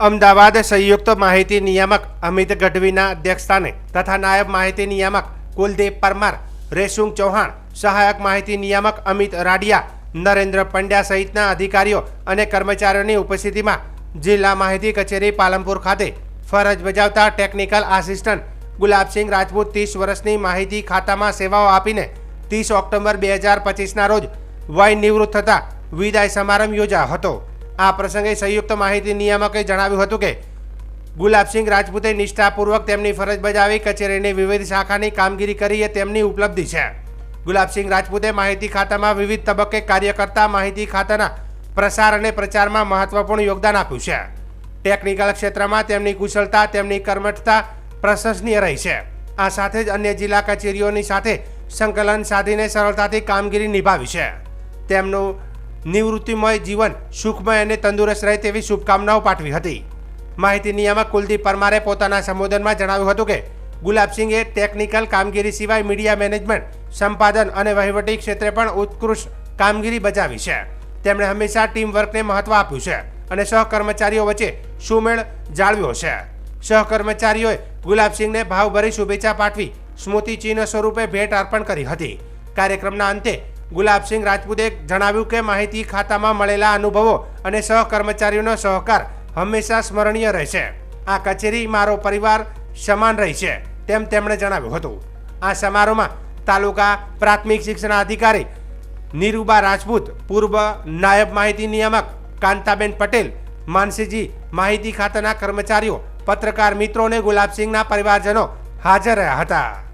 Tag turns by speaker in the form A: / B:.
A: અમદાવાદ સંયુક્ત માહિતી નિયામક અમિત ગઢવીના અધ્યક્ષસ્થાને તથા નાયબ માહિતી નિયામક કુલદીપ પરમાર રેશુંગ ચૌહાણ, સહાયક માહિતી નિયામક અમિત રાડિયા, નરેન્દ્ર પંડ્યા સહિતના અધિકારીઓ અને કર્મચારીઓની ઉપસ્થિતિમાં જિલ્લા માહિતી કચેરી પાલનપુર ખાતે ફરજ બજાવતા ટેકનિકલ આસિસ્ટન્ટ ગુલાબસિંહ રાજપૂત ત્રીસ વર્ષની માહિતી ખાતામાં સેવાઓ આપીને ત્રીસ ઓક્ટોબર બે હજાર પચીસના રોજ વય નિવૃત્ત થતા વિદાય સમારંભ યોજાયો હતો. આ પ્રસંગે સંયુક્ત માહિતી નિયામકે જણાવ્યું હતું કે, ગુલાબસિંહ રાજપૂતે નિષ્ઠાપૂર્વક તેમની ફરજ બજાવી કચેરીની વિવિધ શાખાની કામગીરી કરી એ તેમની ઉપલબ્ધિ છે. ગુલાબસિંહ રાજપૂતે માહિતી ખાતામાં વિવિધ તબક્કે કાર્ય કરતા માહિતી ખાતાના પ્રસાર અને પ્રચારમાં મહત્વપૂર્ણ યોગદાન આપ્યું છે. ટેકનિકલ ક્ષેત્રમાં તેમની કુશળતા, તેમની કર્મઠતા પ્રશંસનીય રહી છે. આ સાથે જ અન્ય જિલ્લા કચેરીઓની સાથે સંકલન સાધીને સરળતાથી કામગીરી નિભાવી છે. તેમનું નિવૃત્તિમય જીવન સુખમય અને તંદુરસ્ત રહે તેવી શુભકામનાઓ પાઠવી હતી. માહિતી નિયામક કુલદીપ પરમારે પોતાના સંબોધનમાં જણાવ્યું હતું કે ગુલાબસિંહે ટેકનિકલ કામગીરી સિવાય મીડિયા મેનેજમેન્ટ, સંપાદન અને વહીવટી ક્ષેત્રે પણ ઉત્કૃષ્ટ કામગીરી બજાવી છે. તેમણે હંમેશા ટીમ વર્કને મહત્વ આપ્યું છે અને સહકર્મચારીઓ વચ્ચે સુમેળ જાળવ્યો છે. સહકર્મચારીઓએ ગુલાબસિંહને ભાવભરી શુભેચ્છા પાઠવી સ્મૃતિ ચિહ્ન સ્વરૂપે ભેટ અર્પણ કરી હતી. કાર્યક્રમના અંતે ગુલાબસિંહ રાજપૂતે જણાવ્યું કે માહિતી ખાતામાં મળેલા અનુભવો અને સહકર્મચારીઓનો સહકાર હંમેશા સ્મરણીય રહેશે. આ કચેરી મારો પરિવાર સમાન રહી છે તેમ તેમણે જણાવ્યું હતું. આ સમારોહમાં તાલુકા પ્રાથમિક શિક્ષણ અધિકારી નીરુબા રાજપૂત, પૂર્વ નાયબ માહિતી નિયામક કાંતાબેન પટેલ, માનસીજી માહિતી ખાતાના કર્મચારીઓ, પત્રકાર મિત્રો અને ગુલાબસિંહના પરિવારજનો હાજર રહ્યા હતા.